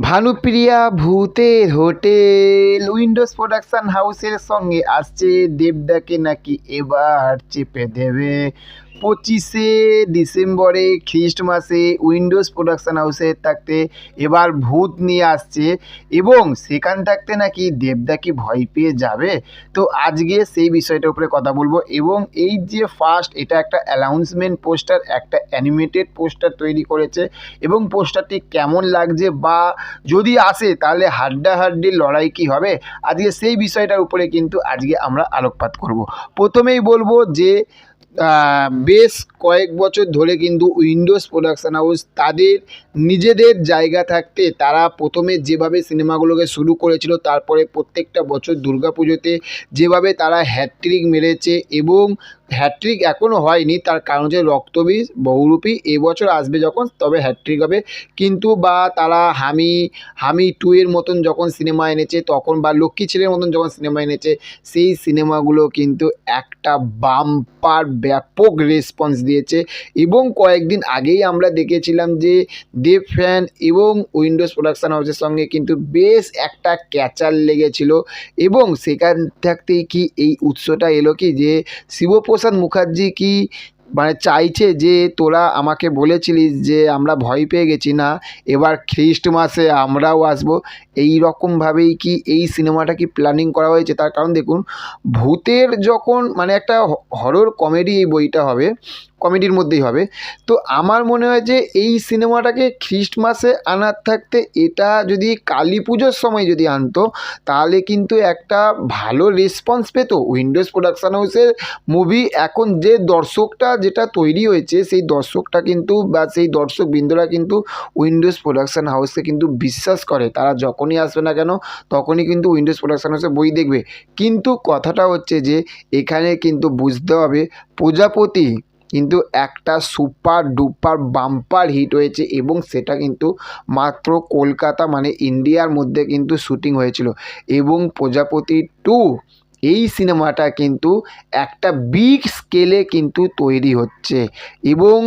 ভানুপ্রিয়া ভূতের hotel. Windows production হাউসের সঙ্গে আসছে দেবদাকে নাকি এবার চেপে দেবে। পঁচিশে ডিসেম্বরে খ্রিস্টমাসে উইন্ডোজ প্রোডাকশান হাউসে থাকতে এবার ভূত নিয়ে আসছে এবং সেখান থাকতে নাকি দেবদা কি ভয় পেয়ে যাবে? তো আজকে সেই বিষয়টার উপরে কথা বলব এবং এই যে ফার্স্ট এটা একটা অ্যানাউন্সমেন্ট পোস্টার একটা অ্যানিমেটেড পোস্টার তৈরি করেছে এবং পোস্টারটি কেমন লাগছে বা যদি আসে তাহলে হাড্ডাহাড্ডি লড়াই কি হবে? আজকে সেই বিষয়টার উপরে কিন্তু আজকে আমরা আলোকপাত করব। প্রথমেই বলব যে বেশ কয়েক বছর ধরে কিন্তু উইন্ডোজ প্রোডাকশান হাউস তাদের নিজেদের জায়গা থাকতে তারা প্রথমে যেভাবে সিনেমাগুলোকে শুরু করেছিল, তারপরে প্রত্যেকটা বছর দুর্গাপুজোতে যেভাবে তারা হ্যাট্রিক মেরেছে এবং হ্যাট্রিক এখনও হয়নি, তার কারণ হচ্ছে রক্তবীজ বহুরূপী, এবছর আসবে যখন তবে হ্যাট্রিক হবে। কিন্তু বা তারা হামি হামি টু এর মতন যখন সিনেমা এনেছে, তখন বা লক্ষ্মী ছেলের মতন যখন সিনেমা এনেছে, সেই সিনেমাগুলো কিন্তু একটা বাম্পার ব্যাপক রেসপন্স দিয়েছে। এবং কয়েকদিন আগেই আমরা দেখেছিলাম যে দেব ফ্যান এবং উইন্ডোজ প্রোডাকশান হাউসের সঙ্গে কিন্তু বেশ একটা ক্যাচার লেগেছিল। এবং সেখান থাকতেই কি এই উৎসটা এলো কি যে শিবপ্রসাদ মুখার্জি কি মানে চাইছে যে তোরা আমাকে বলেছিলিস যে আমরা ভয় পেয়ে গেছি না, এবার খ্রিস্টমাসে আমরাও আসব। এই রকমভাবেই কি এই সিনেমাটা কি প্ল্যানিং করা হয়েছে? তার কারণ দেখুন, ভূতের যখন মানে একটা হরর কমেডি এই বইটা হবে কমেডির মধ্যেই হবে। তো আমার মনে হয় যে এই সিনেমাটাকে খ্রিস্টমাসে আনার থাকতে এটা যদি কালী পুজোর সময় যদি আনতো, তাহলে কিন্তু একটা ভালো রেসপন্স পেত। উইন্ডোজ প্রোডাকশান হাউসের মুভি এখন যে দর্শকটা যেটা তৈরি হয়েছে, সেই দর্শকটা কিন্তু বা সেই দর্শক বৃন্দরা কিন্তু উইন্ডোজ প্রোডাকশন হাউসকে কিন্তু বিশ্বাস করে। তারা যখনই আসবে না কেন, তখনই কিন্তু উইন্ডোজ প্রোডাকশান হাউসে বই দেখবে। কিন্তু কথাটা হচ্ছে যে, এখানে কিন্তু বুঝতে হবে প্রজাপতি কিন্তু একটা সুপার ডুপার বাম্পার হিট হয়েছে এবং সেটা কিন্তু মাত্র কলকাতা মানে ইন্ডিয়ার মধ্যে কিন্তু শুটিং হয়েছিল। এবং প্রজাপতি টু এই সিনেমাটা কিন্তু একটা বিগ স্কেলে কিন্তু তৈরি হচ্ছে। এবং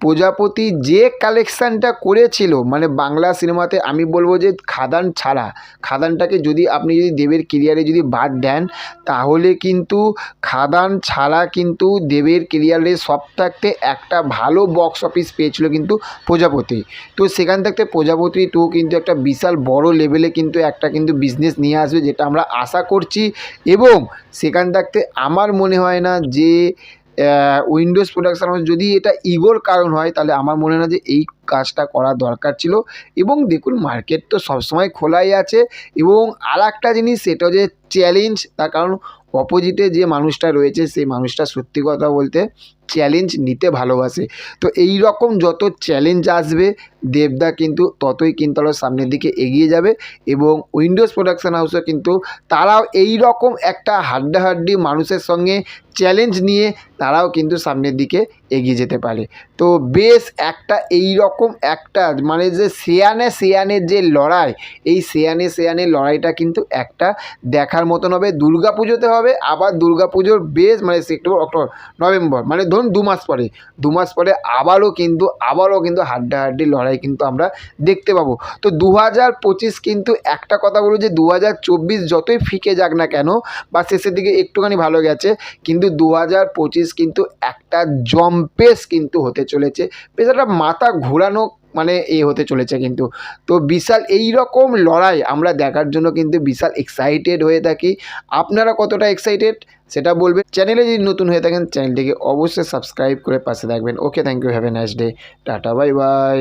প্রজাপতি যে কালেকশানটা করেছিল মানে বাংলা সিনেমাতে আমি বলব যে খাদান ছাড়া। খাদানটাকে যদি আপনি যদি দেবের কেরিয়ারে যদি বাদ দেন, তাহলে কিন্তু খাদান ছাড়া কিন্তু দেবের কেরিয়ারে সব থাকতে একটা ভালো বক্স অফিস পেয়েছিল কিন্তু প্রজাপতি। তো সেখান থাকতে প্রজাপতি টু কিন্তু একটা বিশাল বড় লেভেলে কিন্তু একটা কিন্তু বিজনেস নিয়ে আসবে, যেটা আমরা আশা করছি। এবং সেখান থাকতে আমার মনে হয় না যে উইন্ডোজ প্রোডাকশান হাউস যদি এটা ইগোর কারণ হয়, তাহলে আমার মনে হয় যে এই কাজটা করা দরকার ছিল। এবং দেখুন মার্কেট তো সবসময় খোলাই আছে। এবং আর একটা জিনিস, সেটা যে চ্যালেঞ্জ তার কারণ অপোজিটে যে মানুষটা রয়েছে, সেই মানুষটা সত্যি কথা বলতে চ্যালেঞ্জ নিতে ভালোবাসে। তো এই রকম যত চ্যালেঞ্জ আসবে, দেবদা কিন্তু ততই কিন্তু আরও সামনের দিকে এগিয়ে যাবে এবং উইন্ডোজ প্রোডাকশান হাউসও কিন্তু তারাও এই রকম একটা হাড্ডাহাড্ডি মানুষের সঙ্গে চ্যালেঞ্জ নিয়ে তারাও কিন্তু সামনের দিকে এগিয়ে যেতে পারে। তো বেশ একটা এই রকম একটা মানে যে সেয়ানে সেয়ানের যে লড়াই, এই সেয়ানে সেয়ানের লড়াইটা কিন্তু একটা দেখার মতন হবে। দুর্গা পুজোতে হবে, আবার দুর্গা পুজোর বেশ মানে সেপ্টেম্বর, অক্টোবর, নভেম্বর মানে ধরুন দু মাস পরে, দু মাস পরে আবারও কিন্তু আবারও কিন্তু হাড্ডাহাড্ডি লড়াই কিন্তু আমরা দেখতে পাবো। তো দু হাজার পঁচিশ কিন্তু একটা কথা বলব যে দু হাজার চব্বিশ যতই ফিকে যাক না কেন, বা শেষের দিকে একটুখানি ভালো গেছে, কিন্তু দু হাজার পঁচিশ কিন্তু একটা জম্পেস কিন্তু হতে চলেছে। বেশ একটা মাথা ঘোরানো মানে এ হতে চলেছে কিন্তু। তো বিশাল এই রকম লড়াই আমরা দেখার জন্য কিন্তু বিশাল এক্সাইটেড হয়ে থাকি। আপনারা কতটা এক্সাইটেড সেটা বলবেন। চ্যানেলে যদি নতুন হয়ে থাকেন, চ্যানেলটিকে অবশ্যই সাবস্ক্রাইব করে পাশে থাকবেন। Okay thank you have a nice day tata bye bye